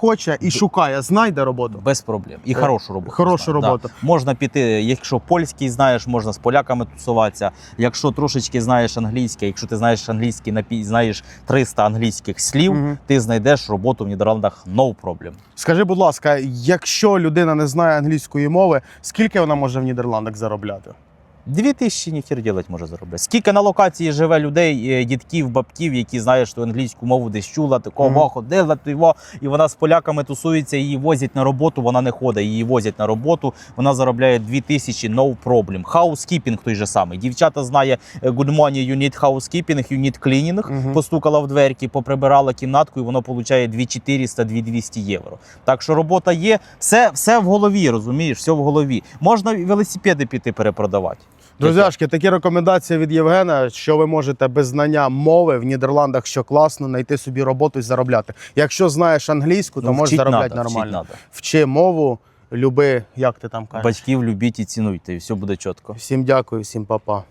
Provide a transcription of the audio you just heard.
хоче і шукає, знайде роботу. Без проблем. І Е, хорошу роботу. хорошу знає, роботу. Да. Можна піти, якщо польський знаєш, можна з поляками тусуватися. Якщо трошечки знаєш англійське, якщо ти знаєш англійський, знаєш 300 англійських слів, Мгм. ти знайдеш роботу в Нідерландах no problem. Скажи, будь ласка, якщо людина не знає англійської мови, скільки вона може в Нідерландах заробляти? Дві тисячі ніхер ділить може заробити. Скільки на локації живе людей, е, дітків, бабків, які знають, що англійську мову десь чула, такого Мгм. ходила, то його, і вона з поляками тусується, її возять на роботу, вона не ходить, її возять на роботу, вона заробляє дві тисячі, no problem. Housekeeping той же самий. Дівчата знає е, good money, you need housekeeping, you need cleaning. Мгм. Постукала в дверки, поприбирала кімнатку, і воно получає 2400 2200 євро. Так що робота є, все, все в голові, розумієш, все в голові. Можна велосипеди піти перепродавати. Друзяшки, такі рекомендації від Євгена, що ви можете без знання мови в Нідерландах, що класно, знайти собі роботу і заробляти. Якщо знаєш англійську, то Ну, можеш заробляти надо, нормально. Вчи мову, люби, як ти там кажеш. Батьків любіть і цінуйте, і все буде чітко. Всім дякую, всім па-па.